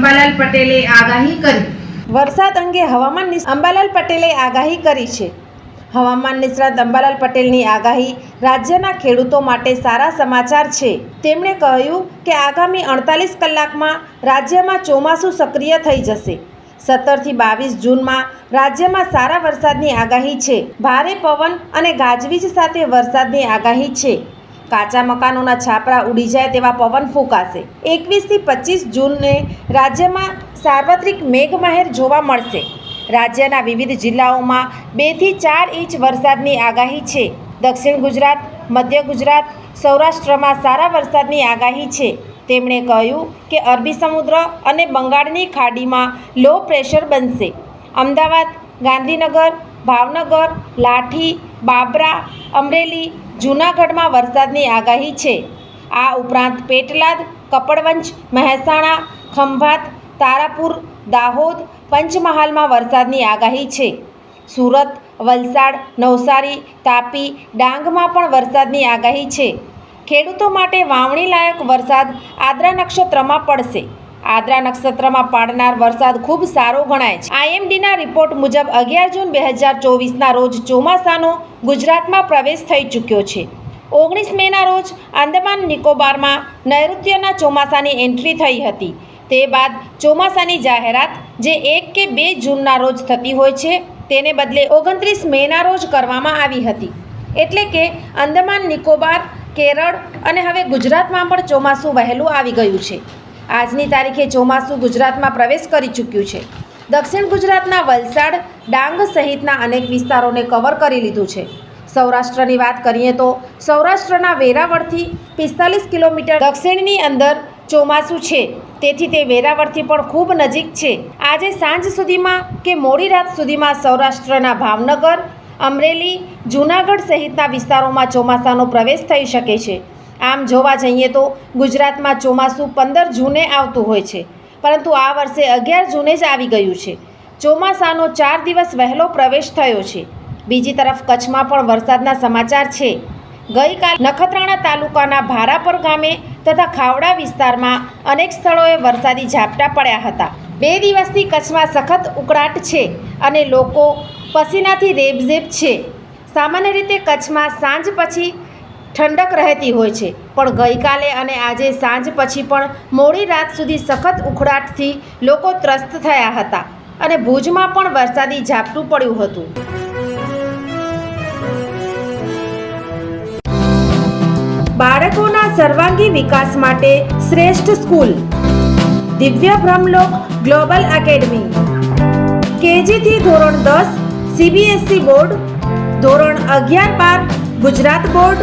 Ambalal પટેલે આગાહી કરી. વરસાદ અંગે હવામાન અંબાલાલ પટેલે આગાહી કરી છે. હવામાન નિષ્ણાત અંબાલાલ પટેલની આગાહી રાજ્યના ખેડૂતો માટે સારા સમાચાર છે. તેમણે કહ્યું કે આગામી અડતાલીસ કલાકમાં રાજ્યમાં ચોમાસું સક્રિય થઈ જશે. સત્તરથી બાવીસ જૂનમાં રાજ્યમાં સારા વરસાદની આગાહી છે. ભારે પવન અને ગાજવીજ સાથે વરસાદની આગાહી છે. કાચા મકાનોના છાપરા ઉડી જાય તેવા પવન ફૂંકાશે. એકવીસથી પચીસ જૂનને રાજ્યમાં સાર્વત્રિક મેઘમહેર જોવા મળશે. રાજ્યના વિવિધ જિલ્લાઓમાં બેથી ચાર ઇંચ વરસાદની આગાહી છે. દક્ષિણ ગુજરાત, મધ્ય ગુજરાત, સૌરાષ્ટ્રમાં સારા વરસાદની આગાહી છે. તેમણે કહ્યું કે અરબી સમુદ્ર અને બંગાળની ખાડીમાં લો પ્રેશર બનશે. અમદાવાદ, ગાંધીનગર, ભાવનગર, લાઠી, બાબરા, અમરેલી જૂનાગઢમાં વરસાદની આગાહી છે. આ ઉપરાંત પેટલાદ, કપડવંજ, મહેસાણા, ખંભાત, તારાપુર, દાહોદ પંચમહાલમાં વરસાદની આગાહી છે. સુરત, વલસાડ, નવસારી, તાપી, ડાંગમાં પણ વરસાદની આગાહી છે. ખેડૂતો માટે વાવણી લાયક વરસાદ આદ્રા નક્ષત્રમાં પડશે. આદ્રા નક્ષત્રમાં પાડનાર વરસાદ ખૂબ સારો ગણાય છે. આઈએમડીના રિપોર્ટ મુજબ અગિયાર જૂન બે હજાર ચોવીસના રોજ ચોમાસાનો ગુજરાતમાં પ્રવેશ થઈ ચૂક્યો છે. ઓગણીસ મેના રોજ આંદામાન નિકોબારમાં નૈઋત્યના ચોમાસાની એન્ટ્રી થઈ હતી. તે બાદ ચોમાસાની જાહેરાત જે એક કે બે જૂનના રોજ થતી હોય છે, તેને બદલે ઓગણત્રીસ મેના રોજ કરવામાં આવી હતી. એટલે કે અંદમાન નિકોબાર, કેરળ અને હવે ગુજરાતમાં પણ ચોમાસું વહેલું આવી ગયું છે. આજની તારીખે ચોમાસું ગુજરાતમાં પ્રવેશ કરી ચૂક્યું છે. દક્ષિણ ગુજરાતના વલસાડ, ડાંગ સહિતના અનેક વિસ્તારોને કવર કરી લીધું છે. સૌરાષ્ટ્રની વાત કરીએ તો સૌરાષ્ટ્રના વેરાવળથી પિસ્તાલીસ કિલોમીટર દક્ષિણની અંદર ચોમાસું છે. તેથી તે વેરાવળથી પણ ખૂબ નજીક છે. આજે સાંજ સુધીમાં કે મોડી રાત સુધીમાં સૌરાષ્ટ્રના ભાવનગર, અમરેલી, જૂનાગઢ સહિતના વિસ્તારોમાં ચોમાસાનો પ્રવેશ થઈ શકે છે. આમ જોવા જઈએ તો ગુજરાતમાં ચોમાસું પંદર જૂને આવતું હોય છે. પરંતુ આ વર્ષે અગિયાર જૂને જ આવી ગયું છે. ચોમાસાનો ચાર દિવસ વહેલો પ્રવેશ થયો છે. બીજી તરફ કચ્છમાં પણ વરસાદના સમાચાર છે. ગઈકાલ નખત્રાણા તાલુકાના ભારાપર ગામે તથા ખાવડા વિસ્તારમાં અનેક સ્થળોએ વરસાદી ઝાપટા પડ્યા હતા. બે દિવસથી કચ્છમાં સખત ઉકળાટ છે અને લોકો પસીનાથી રેબઝેબ છે. સામાન્ય રીતે કચ્છમાં સાંજ પછી ઠંડક રહેતી હોય છે. પણ ગઈકાલે અને આજે સાંજ પછી પણ મોડી રાત સુધી સખત ઉખડાટથી લોકો ત્રસ્ત થયા હતા અને ભુજમાં પણ વરસાદી ઝાપટું પડ્યું હતું. બાળકોના સર્વાંગી વિકાસ માટે શ્રેષ્ઠ સ્કૂલ. દિવ્ય બ્રહ્મલોક ગ્લોબલ એકેડમી. કેજીથી ધોરણ દસ સીબીએસઈ બોર્ડ. ધોરણ અગિયાર બાર, Gujarat board.